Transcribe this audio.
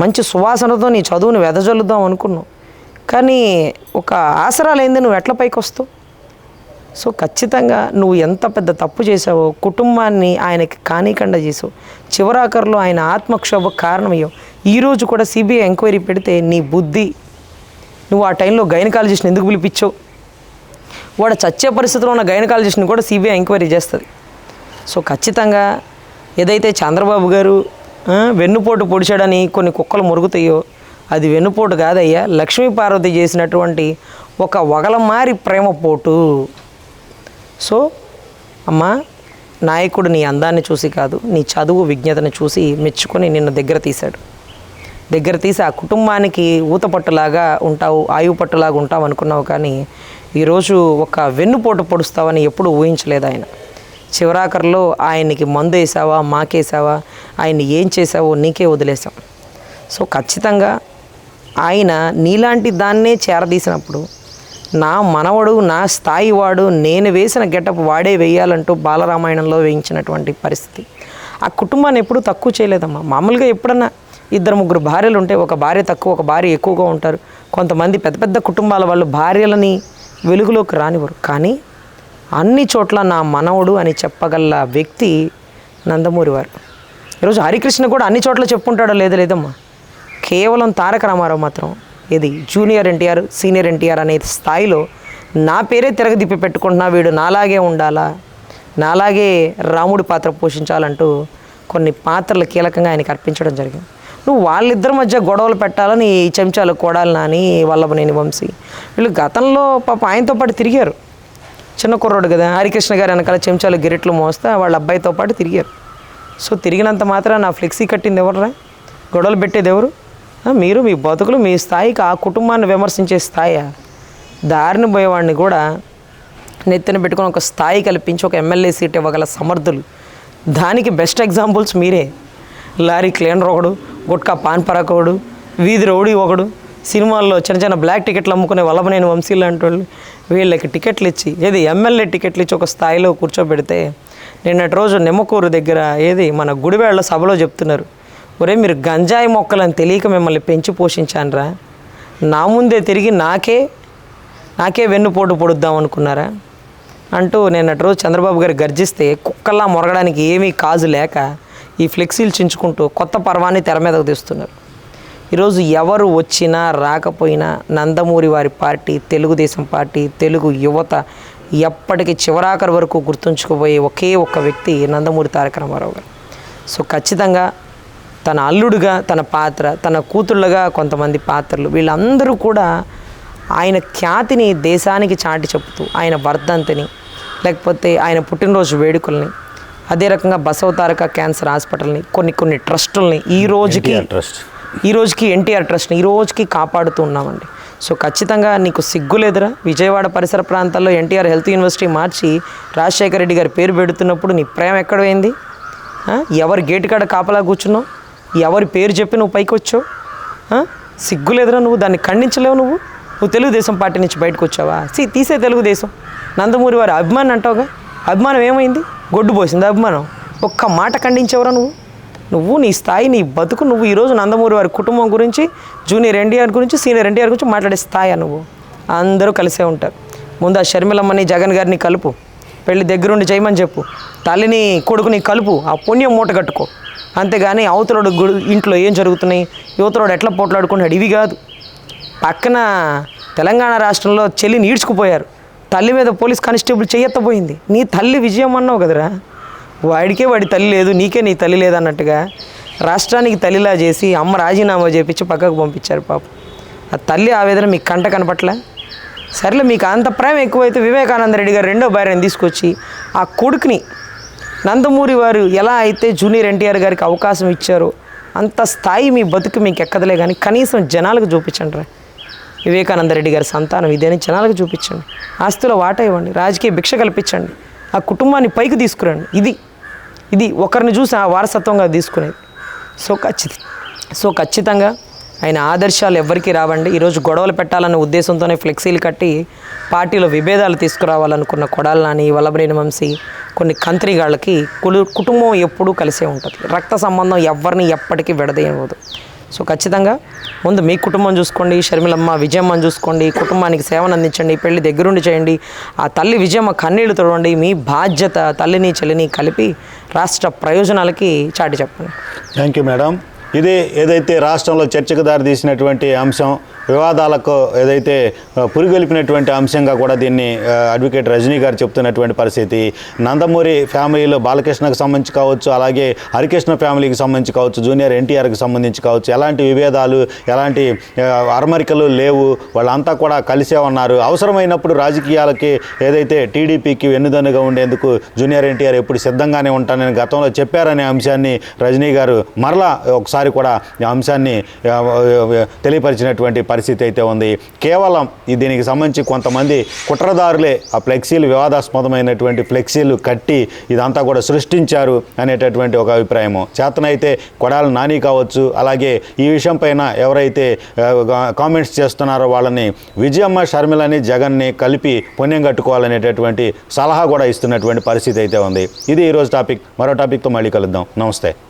మంచి సువాసనతో నీ చదువుని వెదజల్లుదాం అనుకున్నావు. కానీ ఒక ఆసరా లేనిది నువ్వు ఎట్ల పైకి వస్తావు? సో ఖచ్చితంగా నువ్వు ఎంత పెద్ద తప్పు చేసావో కుటుంబాన్ని ఆయనకి కానీకండా చేసావు చివరాఖరులో ఆయన ఆత్మక్షోభ కారణమయ్యావు. ఈరోజు కూడా సిబిఐ ఎంక్వైరీ పెడితే నీ బుద్ధి. నువ్వు ఆ టైంలో గైనకాలజిస్ట్ని ఎందుకు పిలిపించావు? వాడు చచ్చే పరిస్థితిలో ఉన్న గైనకాలజిస్ట్ని కూడా సిబిఐ ఎంక్వైరీ చేస్తుంది. సో ఖచ్చితంగా ఏదైతే చంద్రబాబు గారు వెన్నుపోటు పొడిచాడని కొన్ని కుక్కలు మురుగుతాయో అది వెన్నుపోటు కాదయ్యా లక్ష్మీ పార్వతి చేసినటువంటి ఒక వగలమారి ప్రేమ పోటు సో అమ్మా నాయకుడు నీ అందాన్ని చూసి కాదు నీ చదువు విజ్ఞతని చూసి మెచ్చుకొని నిన్ను దగ్గర తీశాడు. దగ్గర తీసి ఆ కుటుంబానికి ఊతపట్టులాగా ఉంటావు ఆయువు పట్టులాగా ఉంటావు అనుకున్నావు కానీ ఈరోజు ఒక వెన్నుపోటు పొడుస్తావని ఎప్పుడు ఊహించలేదు ఆయన. చివరాఖరిలో ఆయనకి మందు వేసావా మాకేసావా ఆయన్ని ఏం చేసావో నీకే వదిలేసాం సో ఖచ్చితంగా ఆయన నీలాంటి దాన్నే చేరదీసినప్పుడు నా మనవడు నా స్థాయి వాడు నేను వేసిన గెటప్ వాడే వేయాలంటూ బాలరామాయణంలో వేయించినటువంటి పరిస్థితి. ఆ కుటుంబాన్ని ఎప్పుడూ తక్కువ చేయలేదమ్మా. మామూలుగా ఎప్పుడన్నా ఇద్దరు ముగ్గురు భార్యలు ఉంటే ఒక భార్య తక్కువ ఒక భార్య ఎక్కువగా ఉంటారు. కొంతమంది పెద్ద పెద్ద కుటుంబాల వాళ్ళు భార్యలని వెలుగులోకి రానివ్వరు. కానీ అన్ని చోట్ల నా మనవడు అని చెప్పగల వ్యక్తి నందమూరి వారు. ఈరోజు హరికృష్ణ కూడా అన్ని చోట్ల చెప్పుకుంటాడో లేదో లేదమ్మా. కేవలం తారక రామారావు మాత్రం ఇది జూనియర్ ఎన్టీఆర్ సీనియర్ ఎన్టీఆర్ అనే స్థాయిలో నా పేరే తిరగదిప్పి పెట్టుకుంటున్నా వీడు నాలాగే ఉండాలా? నాలాగే రాముడి పాత్ర పోషించాలంటూ కొన్ని పాత్రలు కీలకంగా ఆయనకి అర్పించడం జరిగింది. నువ్వు వాళ్ళిద్దరి మధ్య గొడవలు పెట్టాలని ఈ చెంచాలు కొడాలని నాని వల్లభనేని వంశీ వీళ్ళు గతంలో పాప ఆయనతో పాటు తిరిగారు. చిన్న కుర్రోడు కదా హరికృష్ణ గారు వెనకాల చెంచాలు గిరెట్లు మోస్తే వాళ్ళ అబ్బాయితో పాటు తిరిగారు. సో తిరిగినంత మాత్రం నా ఫ్లెక్సీ కట్టింది ఎవరురా? గొడవలు పెట్టేది ఎవరు? మీరు మీ బతుకులు మీ స్థాయికి ఆ కుటుంబాన్ని విమర్శించే స్థాయి? దారిని పోయేవాడిని కూడా నెత్తిన పెట్టుకొని ఒక స్థాయి కల్పించి ఒక ఎమ్మెల్యే సీట్ ఇవ్వగల సమర్థులు. దానికి బెస్ట్ ఎగ్జాంపుల్స్ మీరే. లారీ క్లీనర్ ఒకడు గుట్కా పాన్ ఒకడు వీధి రౌడీ ఒకడు సినిమాల్లో చిన్న చిన్న బ్లాక్ టికెట్లు అమ్ముకునే వల్లభనేని వంశీ లాంటి వాళ్ళు వీళ్ళకి టికెట్లు ఇచ్చి ఏది ఎమ్మెల్యే టికెట్లు ఇచ్చి ఒక స్థాయిలో కూర్చోబెడితే నిన్నటి రోజు నిమ్మకూరు దగ్గర ఏది మన గుడివేళ్ళ సభలో చెప్తున్నారు ఒరే మీరు గంజాయి మొక్కలని తెలియక మిమ్మల్ని పెంచి పోషించానురా. నా ముందే తిరిగి నాకే నాకే వెన్నుపోటు పొడుద్దాం అనుకున్నారా? అంటూ నిన్నటి రోజు చంద్రబాబు గారు గర్జిస్తే కుక్కల్లా మొరగడానికి ఏమీ కాజు లేక ఈ ఫ్లెక్సీలు చించుకుంటూ కొత్త పర్వాన్ని తెర మీదకు తీస్తున్నారు. ఈరోజు ఎవరు వచ్చినా రాకపోయినా నందమూరి వారి పార్టీ తెలుగుదేశం పార్టీ తెలుగు యువత ఎప్పటికీ చివరాఖరి వరకు గుర్తుంచుకుపోయే ఒకే ఒక్క వ్యక్తి నందమూరి తారక రామారావు గారు సో ఖచ్చితంగా తన అల్లుడుగా తన పాత్ర తన కూతుళ్ళగా కొంతమంది పాత్రలు వీళ్ళందరూ కూడా ఆయన ఖ్యాతిని దేశానికి చాటి చెప్తూ ఆయన వర్ధంతిని లేకపోతే ఆయన పుట్టినరోజు వేడుకల్ని అదే రకంగా బసవతారక క్యాన్సర్ హాస్పిటల్ని కొన్ని కొన్ని ట్రస్టుల్ని ఈ రోజుకి ట్రస్ట్. ఈ రోజుకి ఎన్టీఆర్ ట్రస్ట్ని ఈ రోజుకి కాపాడుతూ ఉన్నామండి. సో ఖచ్చితంగా నీకు సిగ్గు లేదురా విజయవాడ పరిసర ప్రాంతాల్లో ఎన్టీఆర్ హెల్త్ యూనివర్సిటీ మార్చి రాజశేఖర రెడ్డి గారి పేరు పెడుతున్నప్పుడు నీ ప్రేమ ఎక్కడ పోయింది? ఎవరి గేటు కాడ కాపలా కూర్చున్నావు? ఎవరి పేరు చెప్పి నువ్వు పైకి వచ్చావు సిగ్గులేదురా సిగ్గు లేదురా నువ్వు? దాన్ని ఖండించలేవు నువ్వు? నువ్వు తెలుగుదేశం పార్టీ నుంచి బయటకు వచ్చావా? సి తీసే తెలుగుదేశం. నందమూరి వారి అభిమానం అంటావుగా? అభిమానం ఏమైంది? గొడ్డు పోసింది అభిమానం? ఒక్క మాట ఖండించేవరా నువ్వు? నువ్వు నీ స్థాయి నీ బతుకు నువ్వు ఈరోజు నందమూరి వారి కుటుంబం గురించి జూనియర్ ఎన్టీఆర్ గురించి సీనియర్ ఎన్టీఆర్ గురించి మాట్లాడే స్థాయి నువ్వు. అందరూ కలిసే ఉంటారు. ముందు ఆ షర్మిలమ్మని జగన్ గారిని కలుపు. పెళ్ళి దగ్గరుండి చేయమని చెప్పు. తల్లిని కొడుకుని కలుపు. ఆ పుణ్యం మూట కట్టుకో. అంతేగాని అవతలోడు ఇంట్లో ఏం జరుగుతున్నాయి? యువతలోడు ఎట్లా పోట్లాడుకున్నాడు ఇవి కాదు. పక్కన తెలంగాణ రాష్ట్రంలో చెల్లిని ఈడ్చుకుపోయారు. తల్లి మీద పోలీస్ కానిస్టేబుల్ చెయ్యెత్తపోయింది నీ తల్లి విజయం అన్నావు కదరా? వాడికే వాడి తల్లి లేదు నీకే నీ తల్లి లేదన్నట్టుగా రాష్ట్రానికి తల్లిలా చేసి అమ్మ రాజీనామా చేపించి పక్కకు పంపించారు పాపం. ఆ తల్లి ఆవేదన మీకు కంట కనపట్లే? సర్లే మీకు అంత ప్రేమ ఎక్కువైతే వివేకానంద రెడ్డి గారు రెండో భార్యను తీసుకొచ్చి ఆ కొడుకుని నందమూరి వారు ఎలా అయితే జూనియర్ ఎన్టీఆర్ గారికి అవకాశం ఇచ్చారో అంత స్థాయి మీ బతుకు మీకు ఎక్కదలే కానీ కనీసం జనాలకు చూపించండి రా వివేకానంద రెడ్డి గారి సంతానం ఇదేని జనాలకు చూపించండి. ఆస్తుల వాటా ఇవ్వండి రాజకీయ భిక్ష కల్పించండి ఆ కుటుంబాన్ని పైకి తీసుకురండి ఇది. ఇది ఒకరిని చూసి ఆ వారసత్వంగా తీసుకునేది. సో ఖచ్చిత సో ఖచ్చితంగా ఆయన ఆదర్శాలు ఎవరికీ రావండి. ఈరోజు గొడవలు పెట్టాలనే ఉద్దేశంతోనే ఫ్లెక్సీలు కట్టి పార్టీలో విభేదాలు తీసుకురావాలనుకున్న కొడాల నాని వల్లభనేని వంశీ కొన్ని కంత్రిగాళ్ళకి కులు కుటుంబం ఎప్పుడూ కలిసే ఉంటుంది. రక్త సంబంధం ఎవరిని ఎప్పటికీ విడదీయవద్దు సో ఖచ్చితంగా ముందు మీ కుటుంబం చూసుకోండి షర్మిలమ్మ విజయమ్మని చూసుకోండి కుటుంబానికి సేవను అందించండి పెళ్ళి దగ్గరుండి చేయండి ఆ తల్లి విజయమ్మ కన్నీళ్ళు తొడవండి మీ బాధ్యత తల్లిని చెల్లిని కలిపి రాష్ట్ర ప్రయోజనాలకి చాటి చెప్పండి. థ్యాంక్ యూ మేడం ఇది ఏదైతే రాష్ట్రంలో చర్చకు దారితీసినటువంటి అంశం వివాదాలకు ఏదైతే పురిగొలిపినటువంటి అంశంగా కూడా దీన్ని అడ్వకేట్ రజనీ గారు చెప్తున్నటువంటి పరిస్థితి. నందమూరి ఫ్యామిలీలో బాలకృష్ణకు సంబంధించి కావచ్చు అలాగే హరికృష్ణ ఫ్యామిలీకి సంబంధించి కావచ్చు జూనియర్ ఎన్టీఆర్కి సంబంధించి కావచ్చు ఎలాంటి విభేదాలు ఎలాంటి అరమరికలు లేవు వాళ్ళంతా కూడా కలిసే ఉన్నారు. అవసరమైనప్పుడు రాజకీయాలకి ఏదైతే టీడీపీకి వెన్నుదన్నుగా ఉండేందుకు జూనియర్ ఎన్టీఆర్ ఎప్పుడు సిద్ధంగానే ఉంటానని గతంలో చెప్పారనే అంశాన్ని రజనీ గారు మరలా ఒకసారి కూడా ఈ అంశాన్ని తెలియపరిచినటువంటి పరిస్థితి అయితే ఉంది. కేవలం దీనికి సంబంధించి కొంతమంది కుట్రదారులే ఆ ఫ్లెక్సీలు వివాదాస్పదమైనటువంటి ఫ్లెక్సీలు కట్టి ఇదంతా కూడా సృష్టించారు అనేటటువంటి ఒక అభిప్రాయము. చేతనైతే కొడాల నాని కావచ్చు అలాగే ఈ విషయం పైన ఎవరైతే కామెంట్స్ చేస్తున్నారో వాళ్ళని విజయమ్మ షర్మిలని జగన్ని కలిపి పుణ్యం కట్టుకోవాలనేటటువంటి సలహా కూడా ఇస్తున్నటువంటి పరిస్థితి అయితే ఉంది. ఇది ఈరోజు టాపిక్. మరో టాపిక్తో మళ్ళీ కలుద్దాం. నమస్తే.